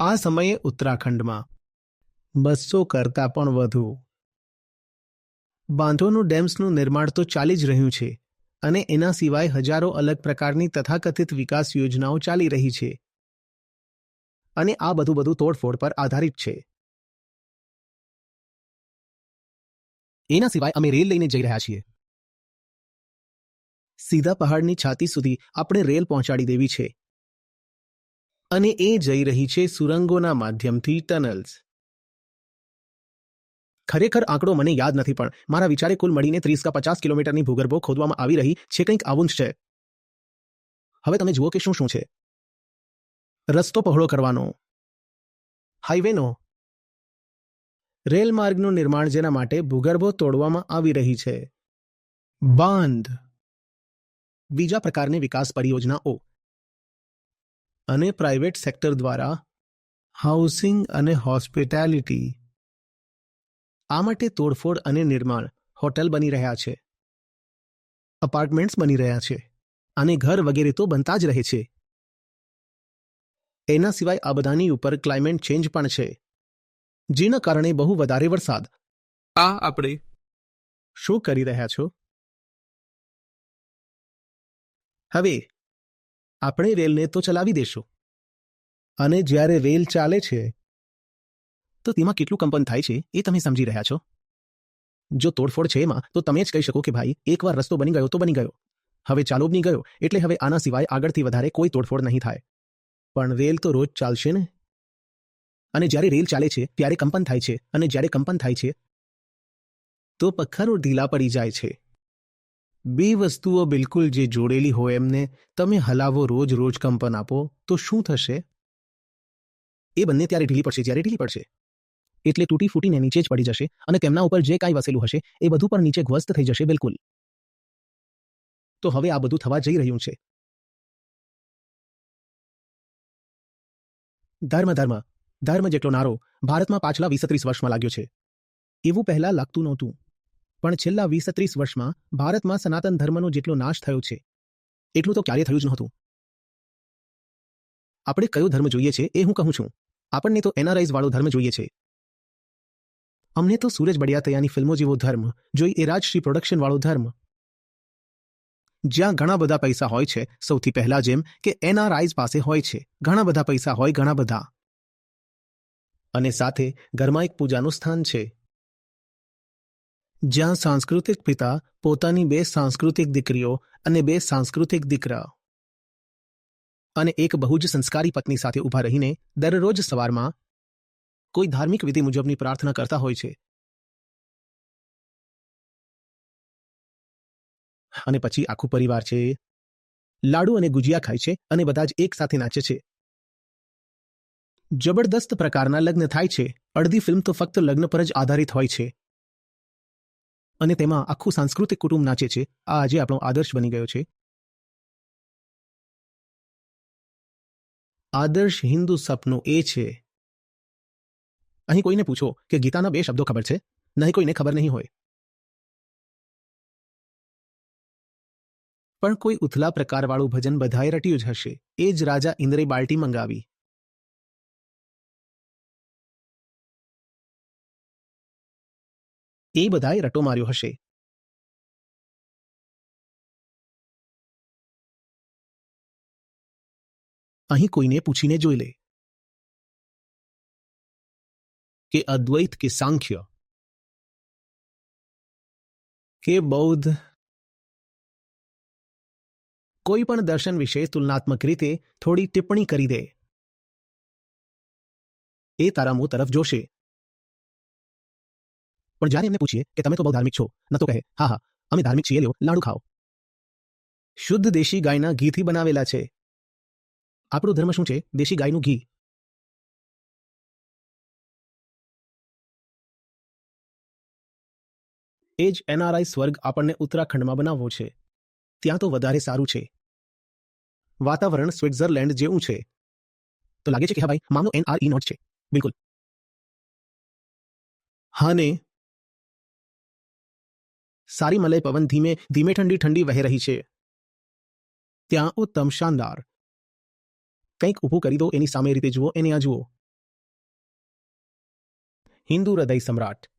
આ સમયે ઉત્તરાખંડમાં. બસો કરતાં પણ વધુ. બાંધોનું ડેમ્સનું નિર્માણ તો ચાલી જ રહ્યું છે, અને એના સિવાય હજારો અલગ પ્રકારની તથાકથિત વિકાસ યોજનાઓ ચાલી રહી છે. અને આ બધું બધું તોડફોડ પર આધારિત છે. એના સિવાય અમે રેલ લઈને જઈ રહ્યા છીએ. સીધા પહાડની છાતી સુધી આપણે રેલ પહોંચાડી દેવી છે. અને એ જઈ રહી છે સુરંગોના માધ્યમથી ટનલ્સ. ખરેખર આંકડો મને યાદ નથી, પણ મારા વિચારે કુલ મળીને ત્રીસ કા પચાસ કિલોમીટરની ભૂગર્ભો ખોદવામાં આવી રહી છે, કંઈક આવું જ છે. હવે તમે જુઓ કે શું શું છે. રસ્તો પહોળો કરવાનો. હાઈવેનો. રેલ માર્ગનું નિર્માણ જેના માટે ભૂગર્ભો તોડવામાં આવી રહી છે. બાંધ. બીજા પ્રકારની વિકાસ પરિયોજનાઓ. અને પ્રાઇવેટ સેક્ટર દ્વારા હાઉસિંગ અને હોસ્પિટાલિટી. આ માટે તોડફોડ અને નિર્માણ હોટેલ બની રહ્યા છે. અપાર્ટમેન્ટ્સ બની રહ્યા છે અને ઘર વગેરે તો બનતા જ રહે છે. એના સિવાય આ બધાની ઉપર ક્લાઇમેટ ચેન્જ પણ છે. જેના કારણે બહુ વધારે વરસાદ. આ આપણે શું કરી રહ્યા છો? હવે આપણે રેલને તો ચલાવી દેશું. અને જ્યારે રેલ ચાલે છે, તો તેમાં કેટલું કંપન થાય છે એ તમે સમજી રહ્યા છો? જો તોડફોડ છે એમાં, તો તમે જ કહી શકો કે ભાઈ, એકવાર રસ્તો બની ગયો તો બની ગયો. હવે ચાલુ બની ગયો, એટલે હવે આના સિવાય આગળથી વધારે કોઈ તોડફોડ નહીં થાય. પણ રેલ તો રોજ ચાલશે ને? અને જ્યારે રેલ ચાલે છે, ત્યારે કંપન થાય છે, અને જ્યારે કંપન થાય છે, તો પથ્થરો ઢીલા પડી જાય છે. બે વસ્તુઓ બિલકુલ જે જોડેલી હોય એમને તમે હલાવો રોજ રોજ કંપન આપો, તો શું થશે? એ બંને ત્યારે ઢીલી પડશે, જ્યારે ઢીલી પડશે. એટલે તૂટી ફૂટીને નીચે જ પડી જશે અને તેમના ઉપર જે કાંઈ વસેલું હશે, એ બધું પણ નીચે ગ્વસ્ત થઈ જશે બિલકુલ. તો હવે આ બધું થવા જઈ રહ્યું છે. ધર્મ ધર્મ. ધર્મ જેટલો નારો ભારતમાં પાછલા વીસ ત્રીસ વર્ષમાં લાગ્યો છે. એવું પહેલા લાગતું નહોતું. પણ છેલ્લા વીસ ત્રીસ વર્ષમાં ભારતમાં સનાતન ધર્મનો જેટલો નાશ થયો છે, એટલું તો ક્યારેય થયું જ નહોતું. આપણે કયો ધર્મ જોઈએ છે એ હું કહું છું. આપણને તો એનઆરઆઈઝ વાળો ધર્મ જોઈએ છે. અમને તો સૂરજ બડિયાતૈયાની ફિલ્મો જેવો ધર્મ જોઈ એ રાજશ્રી પ્રોડક્શન વાળો ધર્મ. જ્યાં ઘણા બધા પૈસા હોય છે, સૌથી પહેલા જેમ કે એનઆરઆઈઝ પાસે હોય છે, ઘણા બધા પૈસા હોય ઘણા બધા. અને સાથે ઘરમાં એક પૂજાનું સ્થાન છે. જ્યાં સાંસ્કૃતિક પિતા પોતાની બે સાંસ્કૃતિક દીકરીઓ અને બે સાંસ્કૃતિક દીકરા. અને એક બહુ જ સંસ્કારી પત્ની સાથે ઊભા રહીને દરરોજ સવારમાં કોઈ ધાર્મિક વિધિ મુજબની પ્રાર્થના કરતા હોય છે. અને પછી આખું પરિવાર છે. લાડુ અને ગુજિયા ખાય છે અને બધા જ એક સાથે નાચે છે. જબરદસ્ત પ્રકારના લગ્ન થાય છે. અડધી ફિલ્મ તો ફક્ત લગ્ન પર જ આધારિત હોય છે. અને તેમાં આખું સાંસ્કૃતિક કુટુંબ નાચે છે. આ આજે આપણો આદર્શ બની ગયો છે. આદર્શ હિન્દુ સપનું એ છે. અહીં કોઈને પૂછો કે ગીતાના બે શબ્દો ખબર છે? નહીં, કોઈને ખબર નહીં હોય. પણ કોઈ ઉથલા પ્રકારવાળું ભજન બધાએ રટ્યું જ હશે. એ જ રાજા ઇન્દ્રે બાલ્ટી મંગાવી. એ બધાએ રટો માર્યો હશે. અહીં કોઈને પૂછીને જોઈ લે. કે અદ્વૈત કે સાંખ્ય? કે બૌદ્ધ? કોઈ પણ દર્શન વિશે તુલનાત્મક રીતે થોડી ટિપ્પણી કરી દે. એ તારા મોં તરફ જોશે. પણ જ્યારે એમને પૂછીએ કે તમે તો બહુ ધાર્મિક છો, ન તો કહે, હા હા, અમે ધાર્મિક છીએ, લ્યો, લાડુ ખાઓ. શુદ્ધ દેશી ગાયના ઘીથી બનાવેલા છે. આપણો ધર્મ શું છે? દેશી ગાયનું ઘી. એ જ એનઆરઆઈ સ્વર્ગ આપણને ઉત્તરાખંડમાં બનાવવો છે. ત્યાં તો વધારે સારું છે. વાતાવરણ સ્વિટ્ઝરલેન્ડ જેવું છે. તો લાગે છે કે હા ભાઈ, મામલો એનઆરઈ નોટ છે. બિલકુલ. હા ને સારી મલય પવન ધીમે ધીમે ઠંડી ઠંડી વહી રહી છે. ત્યાં ઉત્તમ શાનદાર કંઈક ઊભું કરી દો એની સામે રીતે જુઓ, એને આ જુઓ. હિન્દુ હૃદય સમ્રાટ.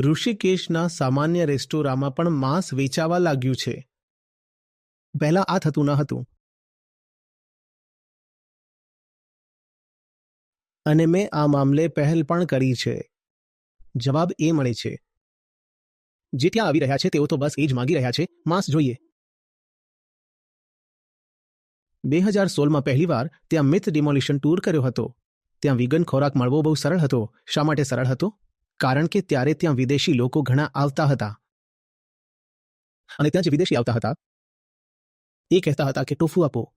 ઋષિકેશના સામાન્ય રેસ્ટોરાંમાં પણ માંસ વેચાવા લાગ્યું છે. પહેલા આ થતું ન હતું. અને મેં આ મામલે પહેલ પણ કરી છે. જવાબ એ મળે છે. જે ત્યાં આવી રહ્યા છે, તેઓ તો બસ એ જ માગી રહ્યા છે. માંસ જોઈએ. બે હજાર સોળમાં પહેલીવાર ત્યાં મિથ ડિમોલિશન ટૂર કર્યો હતો. ત્યાં વિગન ખોરાક મળવો બહુ સરળ હતો. શા માટે સરળ હતો? કારણ કે ત્યારે ત્યાં વિદેશી લોકો ઘણા આવતા હતા. અને ત્યાં જે વિદેશી આવતા હતા, એ કહેતા હતા કે, ટોફુ આપો.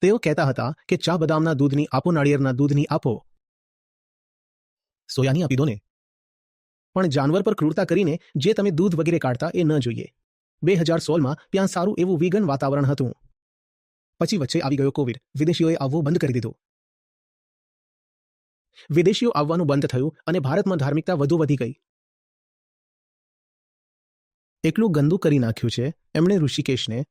તેઓ કહેતા હતા કે, ચા બદામના દૂધની આપો, નાળિયેરના દૂધની આપો. સોયાની આપી દો ને પણ જાનવર પર ક્રૂરતા કરીને જે તમે દૂધ વગેરે કાઢતા એ ન જોઈએ. બે હજાર સોળમાં ત્યાં સારું એવું વિગન વાતાવરણ હતું. પછી વચ્ચે આવી ગયો કોવિડ. વિદેશીઓએ આવવું બંધ કરી દીધું. વિદેશીઓ આવવાનું બંધ થયું અને ભારતમાં ધાર્મિકતા વધુ વધી ગઈ. એટલું ગંદુ કરી નાખ્યું છે, એમણે ઋષિકેશને.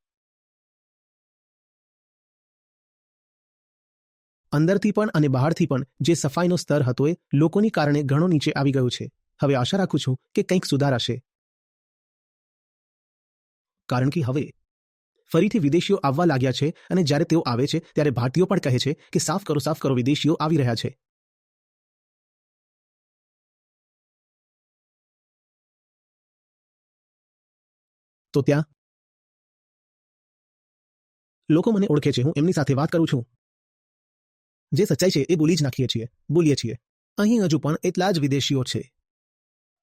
અંદરથી પણ અને બહારથી પણ જે સફાઈનો સ્તર હતો એ લોકોની કારણે ઘણો નીચે આવી ગયો છે. હવે આશા રાખું છું કે કંઈક સુધારાશે. કારણ કે હવે ફરીથી વિદેશીઓ આવવા લાગ્યા છે અને જ્યારે તેઓ આવે છે, ત્યારે ભારતીયો પણ કહે છે કે સાફ કરો સાફ કરો, વિદેશીઓ આવી રહ્યા છે. તો ત્યાં? લોકો મને ઓળખે છે, હું એમની સાથે વાત કરું છું. જે સચ્ચાઈ છે, એ બોલી જ નાખીએ છીએ, બોલીએ છીએ. અહીં હજુ પણ એટલા જ વિદેશીઓ છે.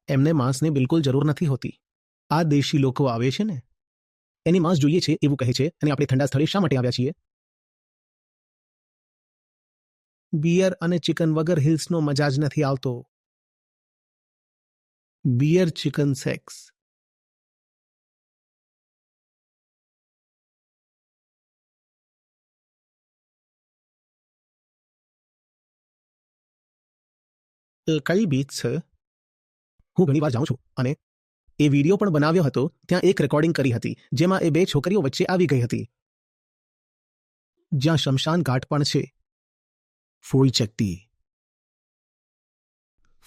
એમને માંસની બિલકુલ જરૂર નથી હોતી. આ દેશી લોકો આવે છે ને? એની માંસ જોઈએ છે, એવું કહે છે, અને આપણે ઠંડા સ્થળે શા માટે આવ્યા છીએ? બિયર અને ચિકન વગર હિલ્સનો મજા જ નથી આવતો. Beer chicken sex. કઈ બીચ છે? હું ઘણી વાર જાઉં છું અને એ વીડિયો પણ બનાવ્યો હતો, ત્યાં એક રેકોર્ડિંગ કરી હતી, જેમાં એ બે છોકરીઓ વચ્ચે આવી ગઈ હતી. જ્યાં શમશાન ઘાટ પણ છે. ફૂલચટ્ટી.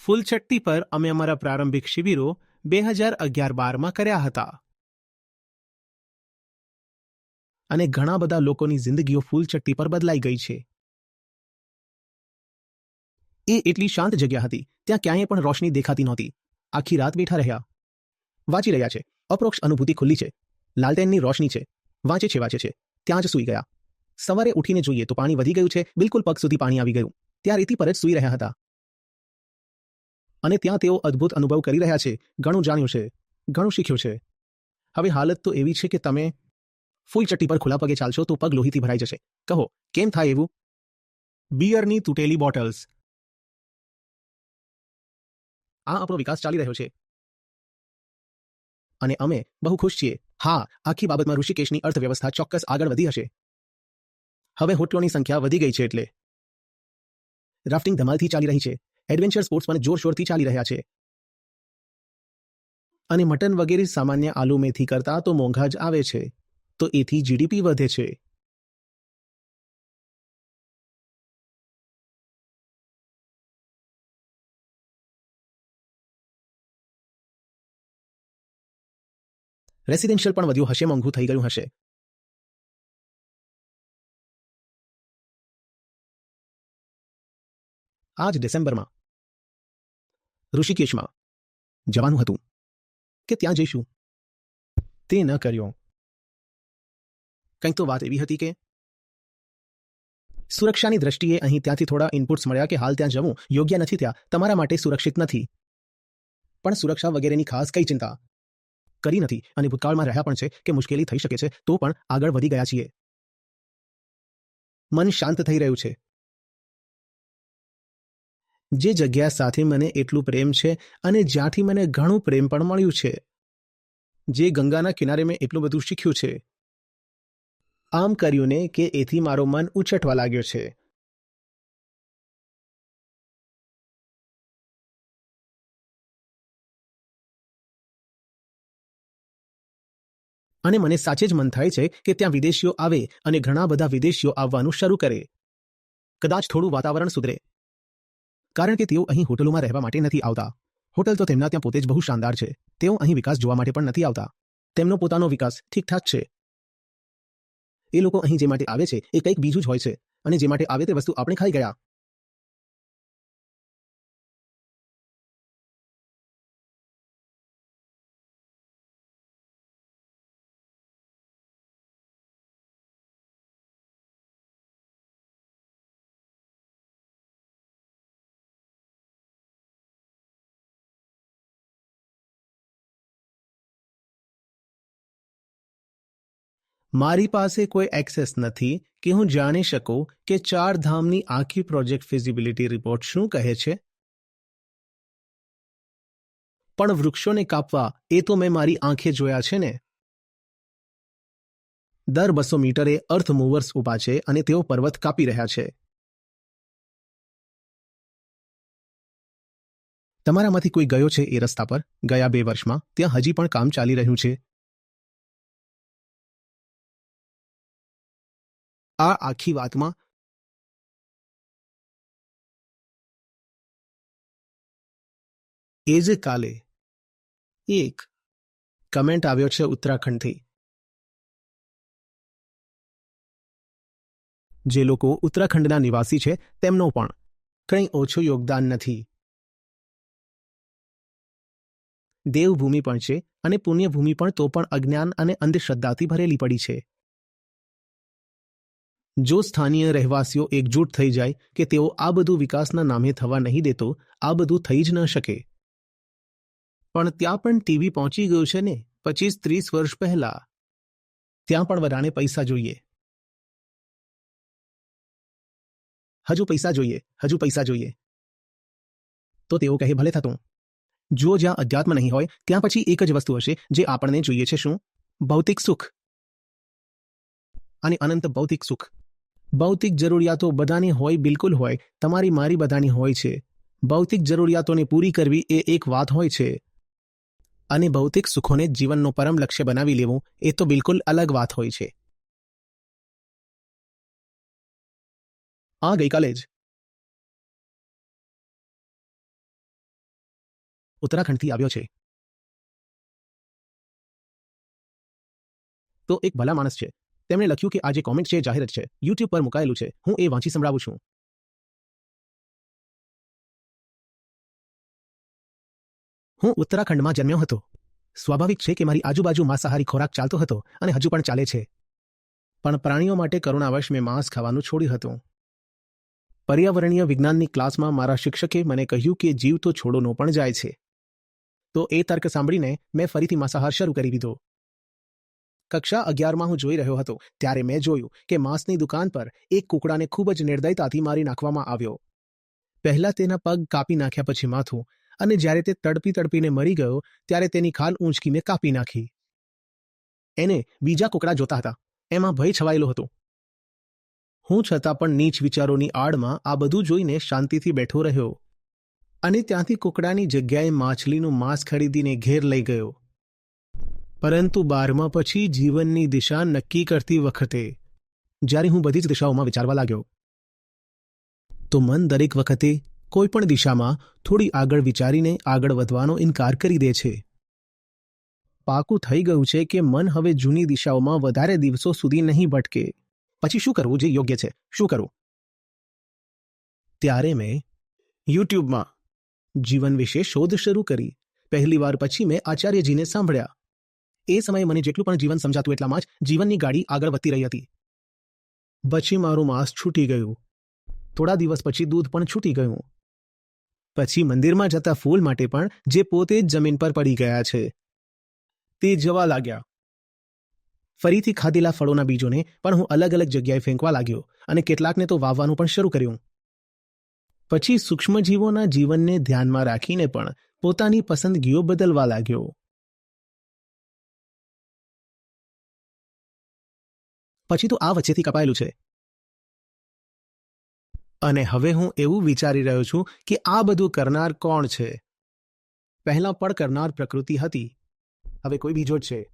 ફૂલચટ્ટી પર અમે અમારા પ્રારંભિક શિબિરો બે હજાર અગિયાર બારમાં કર્યા હતા. અને ઘણા બધા લોકોની જિંદગીઓ ફૂલચટ્ટી પર બદલાઈ ગઈ છે. એ એટલી શાંત જગ્યા હતી, ત્યાં ક્યાંય પણ રોશની દેખાતી નહોતી. આખી રાત બેઠા રહ્યા. વાંચી રહ્યા છે. અપ્રોક્ષ અનુભૂતિ ખુલ્લી છે. લાલટેનની રોશની છે. વાંચે છે વાંચે છે. ત્યાં જ સૂઈ ગયા. સવારે ઉઠીને જોઈએ તો પાણી વધી ગયું છે. બિલકુલ પગ સુધી પાણી આવી ગયું. ત્યાં રેતી પર જ સૂઈ રહ્યા હતા. અને ત્યાં તેઓ અદ્ભુત અનુભવ કરી રહ્યા છે. ઘણું જાણ્યું છે. ઘણું શીખ્યું છે. હવે હાલત તો એવી છે કે તમે ફૂલ ચટ્ટી પર ખુલ્લા પગે ચાલશો તો પગ લોહીથી ભરાઈ જશે. કહો, કેમ થાય એવું? બિયરની તૂટેલી બોટલ્સ. આ આપણો વિકાસ ચાલી રહ્યો છે. અને અમે બહુ ખુશ છીએ. હા, આખી બાબતમાં ઋષિકેશની અર્થવ્યવસ્થા ચોક્કસ આગળ વધી હશે. હવે હોટલોની સંખ્યા વધી ગઈ છે એટલે રાફ્ટિંગ ધમાલથી ચાલી રહી છે. એડવેન્ચર સ્પોર્ટ્સ પણ જોરશોરથી ચાલી રહ્યા છે. અને મટન વગેરે સામાન્ય આલુ મેથી કરતા તો મોંઘા જ આવે છે. તો એથી જીડીપી વધે છે. રેસિડેન્શિયલ પણ વધ્યું હશે, મોંઘું થઈ ગયું હશે. આજ ડિસેમ્બરમાં ઋષિકેશમાં જવાનું હતું કે ત્યાં જઈશું? તે ન કર્યો. કંઈક તો વાત એવી હતી કે સુરક્ષાની દ્રષ્ટિએ અહીં ત્યાંથી થોડા ઇનપુટ્સ મળ્યા કે હાલ ત્યાં જવું યોગ્ય નથી ત્યાં, તમારા માટે સુરક્ષિત નથી. પણ સુરક્ષા વગેરેની ખાસ કઈ ચિંતા કરી નથી અને ભૂતકાળમાં રહ્યા પણ છે કે મુશ્કેલી થઈ શકે છે, તો પણ આગળ વધી ગયા છીએ. મન શાંત થઈ રહ્યું છે. જે જગ્યા સાથે મને એટલું પ્રેમ છે અને જ્યાંથી મને ઘણું પ્રેમ પણ મળ્યું છે. જે ગંગાના કિનારે મેં એટલું બધું શીખ્યું છે. આમ કર્યું ને કે એથી મારો મન ઉછટવા લાગ્યો છે. અને મને સાચે જ મન થાય છે કે ત્યાં વિદેશીઓ આવે અને ઘણા બધા વિદેશીઓ આવવાનું શરૂ કરે. કદાચ થોડું વાતાવરણ સુધરે. કારણ કે તેઓ અહીં હોટલોમાં રહેવા માટે નથી આવતા. હોટલ તો તેમના ત્યાં પોતે જ બહુ શાનદાર છે. તેઓ અહીં વિકાસ જોવા માટે પણ નથી આવતા. તેમનો પોતાનો વિકાસ ઠીકઠાક છે. એ લોકો અહીં જે માટે આવે છે એ કંઈક બીજું જ હોય છે. અને જે માટે આવે તે વસ્તુ આપણે ખાઈ ગયા. મારી પાસે કોઈ એક્સેસ નથી કે હું જાણી શકું કે ચાર ધામની આખી પ્રોજેક્ટ ફિઝિબિલિટી રિપોર્ટ શું કહે છે? પણ વૃક્ષોને કાપવા એ તો મેં મારી આંખે જોયા છે ને. દર બસો મીટરે અર્થ મૂવર્સ ઊભા છે અને તેઓ પર્વત કાપી રહ્યા છે. તમારામાંથી કોઈ ગયો છે એ રસ્તા પર? ગયા બે વર્ષમાં? ત્યાં હજી પણ કામ ચાલી રહ્યું છે? આ આખી વાતમાં એ જ કાલે એક કમેન્ટ આવ્યો છે ઉત્તરાખંડથી. જે લોકો ઉત્તરાખંડના નિવાસી છે, તેમનો પણ કંઈ ઓછું યોગદાન નથી. દેવભૂમિ પણ છે અને પુણ્યભૂમિ પણ તો પણ અજ્ઞાન અને અંધશ્રદ્ધાથી ભરેલી પડી છે. જો સ્થાનીય રહેવાસીઓ એકજૂટ થઈ જાય કે તેઓ આ બધું વિકાસના નામે થવા નહીં દેતો, આ બધું થઈ જ ન શકે. પણ ત્યાં પણ ટીવી પહોંચી ગયું છે ને, પચીસ ત્રીસ વર્ષ પહેલા. ત્યાં પણ વધારે પૈસા જોઈએ. હજુ પૈસા જોઈએ, હજુ પૈસા જોઈએ. તો તેઓ કહે, ભલે થતું. જો જ્યાં અધ્યાત્મ નહીં હોય, ત્યાં પછી એક જ વસ્તુ હશે, જે આપણને જોઈએ છે શું? ભૌતિક સુખ. અને અનંત ભૌતિક સુખ. ભૌતિક જરૂરિયાતો બધાની હોય બિલકુલ હોય, તમારી મારી બધાની હોય છે. ભૌતિક જરૂરિયાતોને પૂરી કરવી એ એક વાત હોય છે. અને ભૌતિક સુખોને જીવનનો પરમ લક્ષ્ય બનાવી લેવું એ તો બિલકુલ અલગ વાત હોય છે. આ ગઈકાલે જ ઉત્તરાખંડથી આવ્યો છે. તો એક ભલા માણસ છે. તેમણે લખ્યું કે આ જે કોમેન્ટ છે જાહેર છે. યુટ્યુબ પર મુકાયેલું છે. હું એ વાંચી સંભળાવું છું. હું ઉત્તરાખંડમાં જન્મ્યો હતો. સ્વાભાવિક છે કે મારી આજુબાજુ માંસાહારી ખોરાક ચાલતો હતો અને હજુ પણ ચાલે છે. પણ પ્રાણીઓ માટે કરુણાવશ મેં માંસ ખાવાનું છોડ્યું હતું. પર્યાવરણીય વિજ્ઞાનની ક્લાસમાં મારા શિક્ષકે મને કહ્યું કે જીવ તો છોડોનો પણ જાય છે. તો એ તર્ક સાંભળીને મેં ફરીથી માંસાહાર શરૂ કરી દીધો. કક્ષા અગિયારમાં હું જોઈ રહ્યો હતો. ત્યારે મેં જોયું કે માંસની દુકાન પર એક કુકડાને ખૂબ જ નિર્દયતાથી મારી નાખવામાં આવ્યો. પહેલા તેના પગ કાપી નાખ્યા પછી માથું અને જ્યારે તે તડપી તડપીને મરી ગયો ત્યારે તેની ખાલ ઊંચકી મેં કાપી નાખી. એને બીજા કુકડા જોતા હતા. એમાં ભય છવાયેલો હતો. હું છતાં પણ નીચ વિચારોની આડમાં આ બધું જોઈને શાંતિથી બેઠો રહ્યો અને ત્યાંથી કુકડાની જગ્યાએ માછલીનું માંસ ખરીદીને ઘેર લઈ ગયો. પરંતુ બારમા પછી જીવનની દિશા નક્કી કરતી વખતે, જ્યારે હું બધી જ દિશાઓમાં વિચારવા લાગ્યો, તો મન દરેક વખતે કોઈ પણ દિશામાં થોડી આગળ વિચારીને આગળ વધવાનો ઇનકાર કરી દે છે. પાકું થઈ ગયું છે કે મન હવે જૂની દિશાઓમાં વધારે દિવસો સુધી નહીં ભટકે. પછી શું કરવું જે યોગ્ય છે? શું કરવું ત્યારે મેં યુટ્યુબમાં જીવન વિશે શોધ શરૂ કરી. પહેલી વાર પછી મેં આચાર્યજીને સાંભળ્યા. એ સમયે મને જેટલું પણ જીવન સમજાતું એટલામાં જ જીવનની ગાડી આગળ વધતી રહી હતી. પછી મારું માંસ છૂટી ગયું. થોડા દિવસ પછી દૂધ પણ છૂટી ગયું. પછી મંદિરમાં જતા ફૂલ માટે પણ જે પોતે જ જમીન પર પડી ગયા છે. તે જવા લાગ્યા. ફરીથી ખાધેલા ફળોના બીજોને પણ હું અલગ અલગ જગ્યાએ ફેંકવા લાગ્યો અને કેટલાકને તો વાવવાનું પણ શરૂ કર્યું. પછી સૂક્ષ્મજીવોના જીવનને ધ્યાનમાં રાખીને પણ પોતાની પસંદગીઓ બદલવા લાગ્યો. પછી તો આ વચ્ચેથી કપાયેલું છે. અને હવે હું એવું વિચારી રહ્યો છું કે આ બધું કરનાર કોણ છે? પહેલા પણ કરનાર પ્રકૃતિ હતી. હવે કોઈ બીજો જ છે.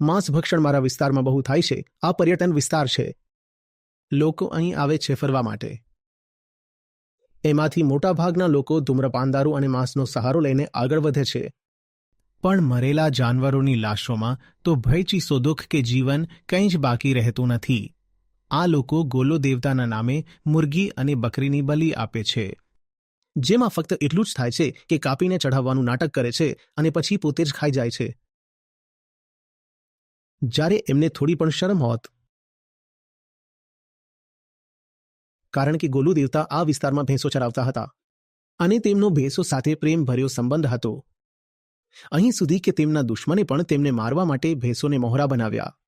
માંસ ભક્ષણ મારા વિસ્તારમાં બહુ થાય છે. આ પર્યટન વિસ્તાર છે. લોકો અહીં આવે છે ફરવા માટે. એમાંથી મોટાભાગના લોકો ધૂમ્રપાનદારૂ અને માંસનો સહારો લઈને આગળ વધે છે. પણ મરેલા જાનવરોની લાશોમાં તો ભયચીસો દુઃખ કે જીવન કંઈ જ બાકી રહેતું નથી. આ લોકો ગોલો દેવતાના નામે મુરગી અને બકરીની બલી આપે છે. જેમાં ફક્ત એટલું જ થાય છે કે કાપીને ચઢાવવાનું નાટક કરે છે અને પછી પોતે જ ખાઈ જાય છે. જ્યારે એમને થોડી પણ શરમ હોત. કારણ કે ગોલુ દેવતા આ વિસ્તારમાં ભેંસો ચરાવતા હતા. અને તેમનો ભેંસો સાથે પ્રેમ ભર્યો સંબંધ હતો. અહીં સુધી કે તેમના દુશ્મને પણ તેમને મારવા માટે ભેંસોને મોહરા બનાવ્યા.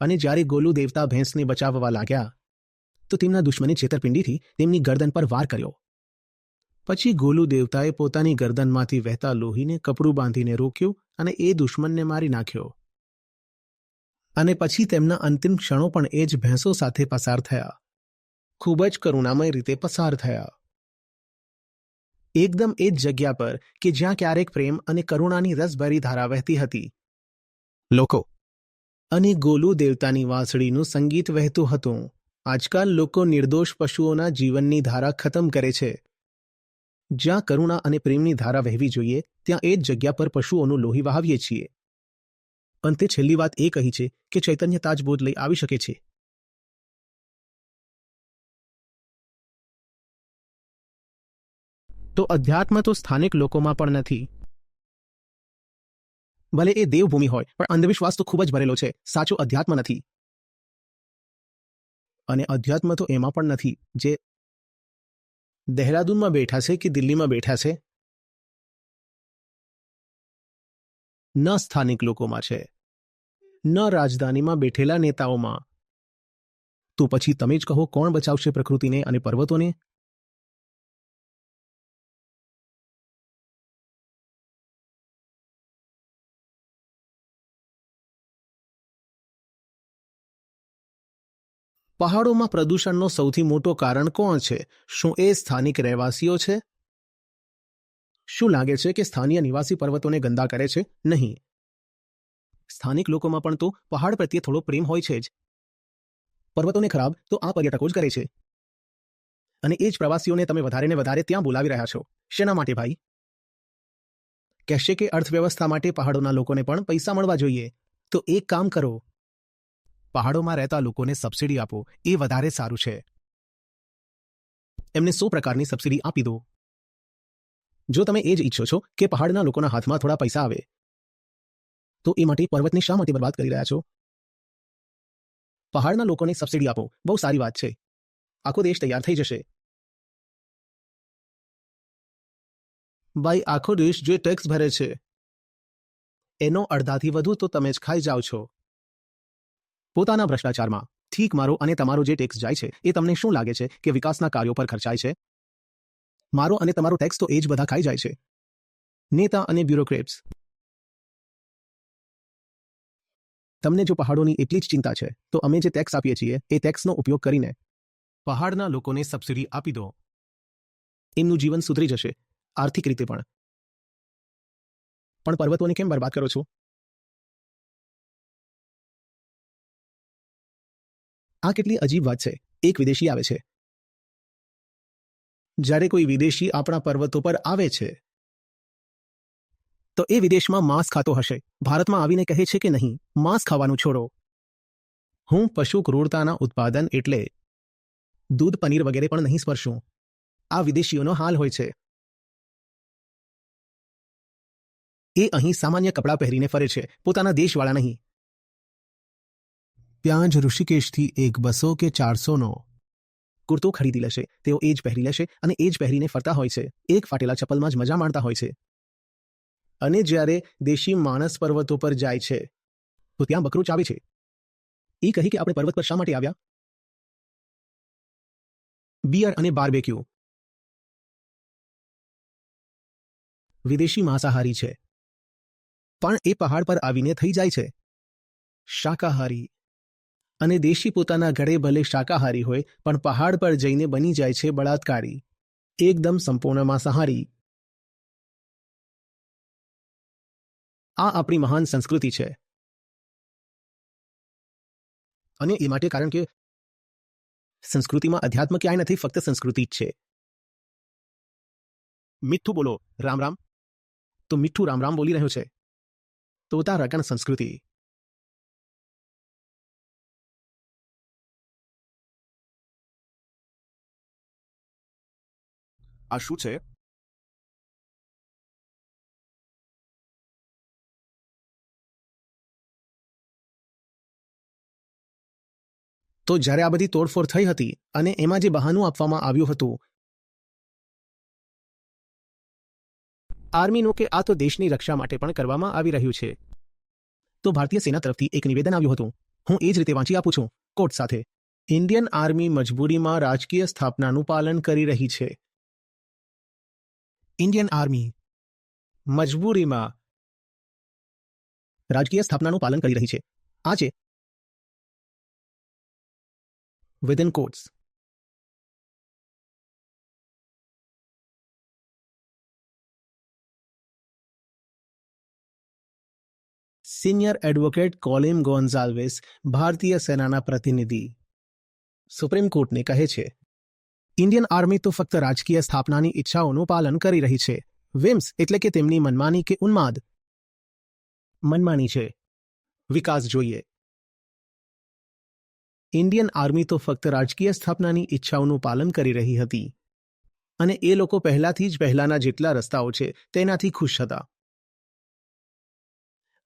અને જ્યારે ગોલુ દેવતા ભેંસને બચાવવા લાગ્યા, તો તેમના દુશ્મને છેતરપિંડીથી તેમની ગરદન પર વાર કર્યો. પછી ગોલુ દેવતાએ પોતાની ગરદનમાંથી વહેતા લોહીને કપડું બાંધીને રોક્યું અને એ દુશ્મનને મારી નાખ્યો. અને પછી તેમના અંતિમ ક્ષણો પણ એ જ ભેંસો સાથે પસાર થયા. ખૂબ જ કરુણામય રીતે પસાર થયા. એકદમ એ જ જગ્યા પર કે જ્યાં ક્યારેક પ્રેમ અને કરુણાની રસભરી ધારા વહેતી હતી. લોકો. અને ગોલુ દેવતાની વાંસળીનું સંગીત વહેતું હતું. આજકાલ લોકો નિર્દોષ પશુઓના જીવનની ધારા ખતમ કરે છે. જ્યાં કરુણા અને પ્રેમની ધારા વહેવી જોઈએ ત્યાં એ જ જગ્યા પર પશુઓનું લોહી વહાવીએ છીએ. અંતે છેલ્લી વાત એ કહી છે કે ચૈતન્ય તાજબોધ લઈ આવી શકે છે. તો અધ્યાત્મ તો સ્થાનિક લોકોમાં પણ નથી. ભલે એ દેવભૂમિ હોય, પણ અંધવિશ્વાસ તો ખૂબ જ ભરેલો છે. સાચું અધ્યાત્મ નથી. અને અધ્યાત્મ તો એમાં પણ નથી, જે દહેરાદૂનમાં બેઠા છે કે દિલ્હીમાં બેઠા છે? ન સ્થાનિક લોકોમાં છે. ન રાજધાનીમાં બેઠેલા નેતાઓમાં. તો પછી તમે જ કહો કોણ બચાવશે પ્રકૃતિને અને પર્વતોને? પહાડોમાં પ્રદૂષણનો સૌથી મોટો કારણ કોણ છે? શું એ સ્થાનિક રહેવાસીઓ છે? શું લાગે છે કે સ્થાનીય નિવાસી પર્વતોને ગંદા કરે છે? નહીં. સ્થાનિક લોકોમાં પણ તો પહાડ પ્રત્યે થોડો પ્રેમ હોય છે જ. પર્વતોને ખરાબ તો આ પર્યટકો જ કરે છે. અને એ જ પ્રવાસીઓને તમે વધારે ને વધારે ત્યાં બોલાવી રહ્યા છો. શેના માટે ભાઈ? કહેશે કે અર્થવ્યવસ્થા માટે પહાડોના લોકોને પણ પૈસા મળવા જોઈએ. તો એક કામ કરો. પહાડોમાં રહેતા લોકોને સબસિડી આપો, એ વધારે સારું છે. એમને સો પ્રકારની સબસિડી આપી દો. જો તમે એ જ ઈચ્છો છો કે પહાડના લોકોના હાથમાં થોડા પૈસા આવે, તો એ માટે પર્વતને શા માટે બરબાદ કરી રહ્યા છો? પહાડના લોકોને સબસિડી આપો, બહુ સારી વાત છે. આખો દેશ તૈયાર થઈ જશે. ભાઈ, આખો દેશ જે ટેક્સ ભરે છે, એનો અડધાથી વધુ તો તમે જ ખાઈ જાઓ છો. પોતાના ભ્રષ્ટાચારમાં. ઠીક મારો અને તમારો જે ટેક્સ જાય છે, એ તમને શું લાગે છે કે વિકાસના કાર્યો પર ખર્ચાય છે? મારો અને તમારો ટેક્સ તો એ જ બધા ખાઈ જાય છે. નેતા અને બ્યુરોક્રેટ્સ તમને જો પહાડોની એટલી જ ચિંતા છે, તો અમે જે ટેક્સ આપીએ છીએ, એ ટેક્સનો ઉપયોગ કરીને. પહાડના લોકોને સબસિડી આપી દો. એમનું જીવન સુધરી જશે, આર્થિક રીતે પણ. પણ પર્વતોને કેમ બરબાદ કરો છો? આ કેટલી અજીબ વાત છે. એક વિદેશી આવે છે. જ્યારે કોઈ વિદેશી આપણા પર્વતો પર આવે છે, તો એ વિદેશમાં માંસ ખાતો હશે. ભારતમાં આવીને કહે છે કે નહીં, માંસ ખાવાનું છોડો. હું પશુ ક્રૂરતાના ઉત્પાદન એટલે દૂધ, પનીર વગેરે પણ નહીં સ્પર્શું. આ વિદેશીઓનો હાલ હોય છે. એ અહીં સામાન્ય કપડાં પહેરીને ફરે છે. પોતાના દેશવાળા નહીં. ત્યાં જ ઋષિકેશથી એક બસો કે ચારસોનો. કુર્તો ખરીદી લેશે, તેઓ એ જ પહેરી લેશે અને એ જ પહેરીને ફરતા હોય છે, એક ફાટેલા ચપ્પલમાં જ મજા માણતા હોય છે. અને જ્યારે દેશી માણસ પર્વતો પર જાય છે, તો ત્યાં બકરું ચાવે છે. એ કહી કે આપણે પર્વત પર શા માટે આવ્યા? બિયર અને બાર્બેક્યુ. વિદેશી માંસાહારી છે. પણ એ પહાડ પર આવીને થઈ જાય છે. શાકાહારી. અને દેશી પોતાના ઘરે ભલે શાકાહારી હોય, પણ પહાડ પર જઈને બની જાય છે બળાત્કારી. એકદમ સંપૂર્ણ માંસાહારી આ આપણી મહાન સંસ્કૃતિ છે. અને એ માટે કારણ કે સંસ્કૃતિમાં અધ્યાત્મ ક્યાંય નથી, ફક્ત સંસ્કૃતિ જ છે. મીઠું બોલો, રામ રામ. તો મીઠું રામ રામ બોલી રહ્યો છે. તો રકણ સંસ્કૃતિ. આ શું છે? તો જ્યારે આ બધી તોડફોડ થઈ હતી અને એમાં જે બહાનું આપવામાં આવ્યું હતું, આર્મીનું કે આ તો દેશની રક્ષા માટે પણ કરવામાં આવી રહ્યું છે. તો ભારતીય સેના તરફથી એક નિવેદન આવ્યું હતું. હું એ જ રીતે વાંચી આપું છું. કોર્ટ સાથે. ઇન્ડિયન આર્મી મજબૂરીમાં રાજકીય સ્થાપનાનું પાલન કરી રહી છે. ઇન્ડિયન આર્મી મજબૂરીમાં. રાજકીય સ્થાપનાનું પાલન કરી રહી છે. આ છે. Within quotes. Senior advocate Colin Gonsalves, ભારતીય સેનાના પ્રતિનિધિ. સુપ્રીમ કોર્ટને કહે છે. ઇન્ડિયન આર્મી તો ફક્ત રાજકીય સ્થાપનાની ઈચ્છાઓનું પાલન કરી રહી છે. વિમ્સ એટલે કે તેમની મનમાની કે ઉન્માદ. મનમાની છે. વિકાસ જોઈએ. ઇન્ડિયન આર્મી તો ફક્ત રાજકીય સ્થાપનાની ઈચ્છાઓનું પાલન કરી રહી હતી. અને એ લોકો પહેલાથી જ પહેલાના જેટલા રસ્તાઓ છે, તેનાથી ખુશ હતા.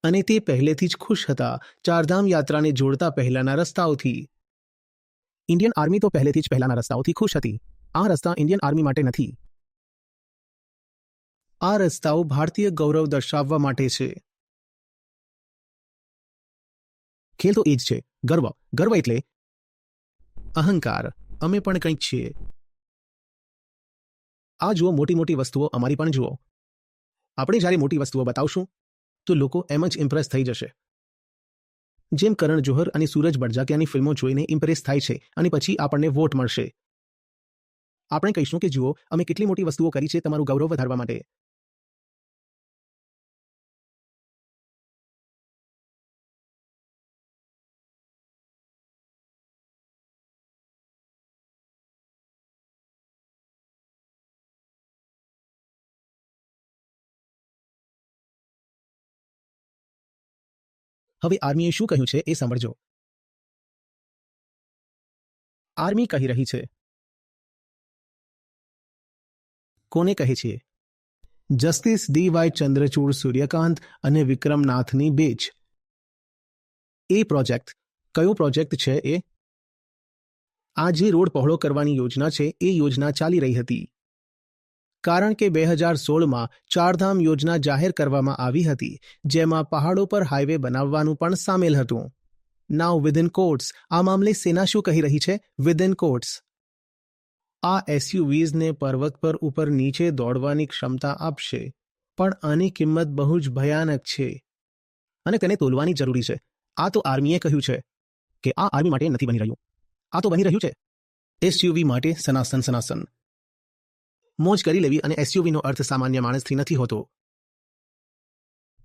અને તે પહેલેથી જ ખુશ હતા. ચારધામ યાત્રાને જોડતા પહેલાના રસ્તાઓથી. ઇન્ડિયન આર્મી તો પહેલેથી જ પહેલાના રસ્તાઓથી ખુશ હતી. આ રસ્તા ઇન્ડિયન આર્મી માટે નથી. આ રસ્તાઓ ભારતીય ગૌરવ દર્શાવવા માટે છે. ખેલ તો એ જ છે. ગર્વ. ગર્વ એટલે અહંકાર. અમે પણ કંઈક છીએ. આ જુઓ મોટી મોટી વસ્તુઓ અમારી પણ જુઓ. આપણે જ્યારે મોટી વસ્તુઓ બતાવશું, તો લોકો એમ જ ઇમ્પ્રેસ થઈ જશે. જેમ કરણ જોહર અને સૂરજ બળજાકિયાની ફિલ્મો જોઈને ઇમ્પ્રેસ થાય છે અને પછી આપણને વોટ મળશે. આપણે કહીશું કે જુઓ, અમે કેટલી મોટી વસ્તુઓ કરી છે તમારું ગૌરવ વધારવા માટે. હવે આર્મીએ શું કહ્યું છે એ સાંભળજો. આર્મી કહી રહી છે. કોને કહે છે? Justice D Y Chandrachud Suryakant અને વિક્રમનાથની બેચ. એ પ્રોજેક્ટ કયો પ્રોજેક્ટ છે એ? આ જે રોડ પહોળો કરવાની યોજના છે એ યોજના ચાલી રહી હતી. કારણ કે બે હજાર સોળમાં ચારધામ યોજના જાહેર કરવામાં આવી હતી, જેમાં પહાડો પર હાઈવે બનાવવાનું પણ સામેલ હતું. નાવ વિધિન કોર્ટ્સ આ મામલે સેના શું કહી રહી છે? વિધિન કોર્ટ્સ આ એસયુવીઝને પર્વત પર ઉપર નીચે દોડવાની ક્ષમતા આપશે, પણ આની કિંમત બહુ જ ભયાનક છે. અને તેને તોલવાની જરૂરી છે. આ તો આર્મીએ કહ્યું છે કે આ આર્મી માટે નથી બની રહ્યું. આ તો બની રહ્યું છે. એસયુવી માટે સનાસન સનાસન મોજ કરી લેવી અને એસયુવીનો અર્થ સામાન્ય માણસથી નથી હોતો.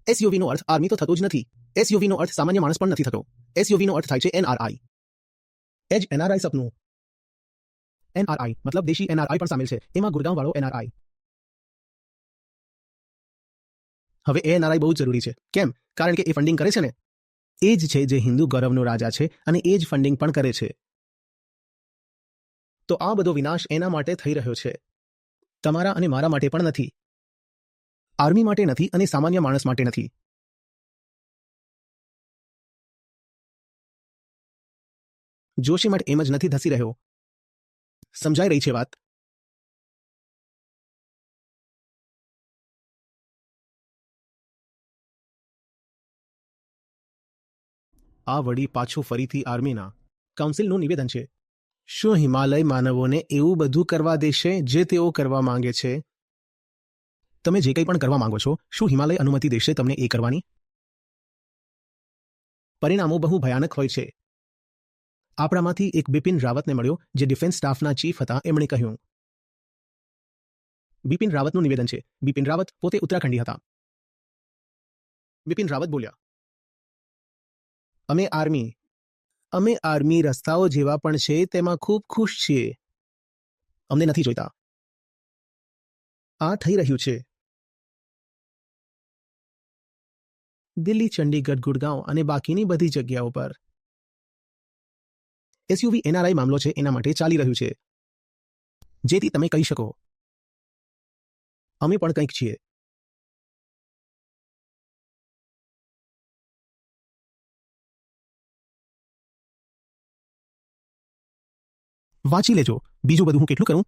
એસયુવીનો અર્થ આર્મી તો થતો જ નથી. એસયુવીનો અર્થ સામાન્ય માણસ પણ નથી થતો. એસયુવીનો અર્થ થાય છે એનઆરઆઈ એજ એનઆરઆઈ સપનું. એનઆરઆઈ મતલબ દેશી એનઆરઆઈ પણ સામેલ છે. એમાં ગુરગાંવ વાળો એનઆરઆઈ હવે એનઆરઆઈ બહુ જ જરૂરી છે. કેમ? કારણ કે એ ફંડિંગ કરે છે ને? એ જ છે જે હિન્દુ ગૌરવનો રાજા છે અને એ જ ફંડિંગ પણ કરે છે. તો આ બધો વિનાશ એના માટે થઈ રહ્યો છે. તમારા અને મારા માટે પણ નથી. આર્મી માટે નથી અને સામાન્ય માણસ માટે નથી. જોશી માટે એમ જ નથી ધસી રહ્યો. સમજાઈ રહી છે વાત? આ વળી પાછું ફરીથી આર્મીના. કાઉન્સિલનું નિવેદન છે. શું હિમાલય માનવોને એવું બધું કરવા દેશે જે તેઓ કરવા માંગે છે? તમે જે કંઈ પણ કરવા માંગો છો, શું હિમાલય અનુમતિ દેશે તમને એ કરવાની? પરિણામો બહુ ભયાનક હોય છે. આપણામાંથી એક બિપિન રાવતને મળ્યો, જે ડિફેન્સ સ્ટાફના ચીફ હતા, એમણે કહ્યું. બિપિન રાવતનું નિવેદન છે. બિપિન રાવત પોતે ઉત્તરાખંડી હતા. બિપિન રાવત બોલ્યા. અમે આર્મી અમે આર્મી રસ્તાઓ જેવા પણ છે, તેમાં ખૂબ ખુશ છીએ. અમને નથી જોઈતા. આ થઈ રહ્યું છે. દિલ્હી, ચંડીગઢ, ગુડગાંવ અને બાકીની બધી જગ્યાઓ પર. એસયુવી એનઆરઆઈ મામલો છે, એના માટે ચાલી રહ્યું છે. જેથી તમે કહી શકો. અમે પણ કંઈક છીએ. વાંચી લેજો. બીજું બધું હું કેટલું કરું?